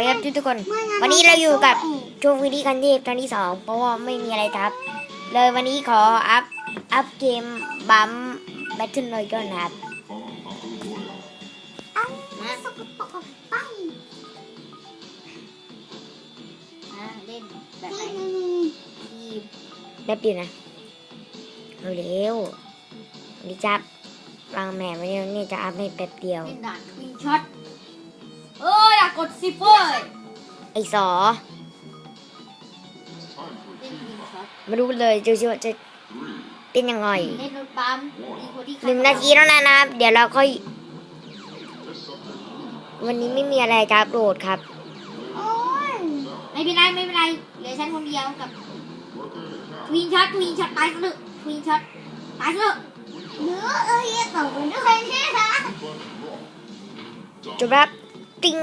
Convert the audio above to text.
ไปครับทุกคน วันนี้เราอยู่กับโชว์วิดีกันเทพตอนที่สองเพราะว่าไม่มีอะไรทับ เลยวันนี้ขออัพอัพเกมบัมแบทเทิลเลยก่อนนะครับอันสกปรกไปอะเล่นแบบไหนนี่ทีมแป๊บเดียวนะเอาเร็ววันนี้จะอัพวางแหม่วันนี้เนี่ยจะอัพให้แป๊บเดียวเล่นด่านควีนช็อตเอ้ ยอยากกดซิปเว้ยไอ้สอเล่นควีนช็อตมาดูเลยจะจะจะเป็นยังไงเล่นรถปั๊มดีกว่าที่ใครหนึ่งนาทีแล้วนะนะครับ เดี๋ยวเราค่อย วันนี้ไม่มีอะไรจะอัพโหลดครับโอ้ยไม่เป็นไรไม่เป็นไรเหลือฉันคนเดียวกับควีนช็อตควีนช็อตตายซะเถอะควีนช็อตตายซะเถอะเนื้อเอ้ยตกไปด้วยเนี่ยนะจบแล้วติ้ง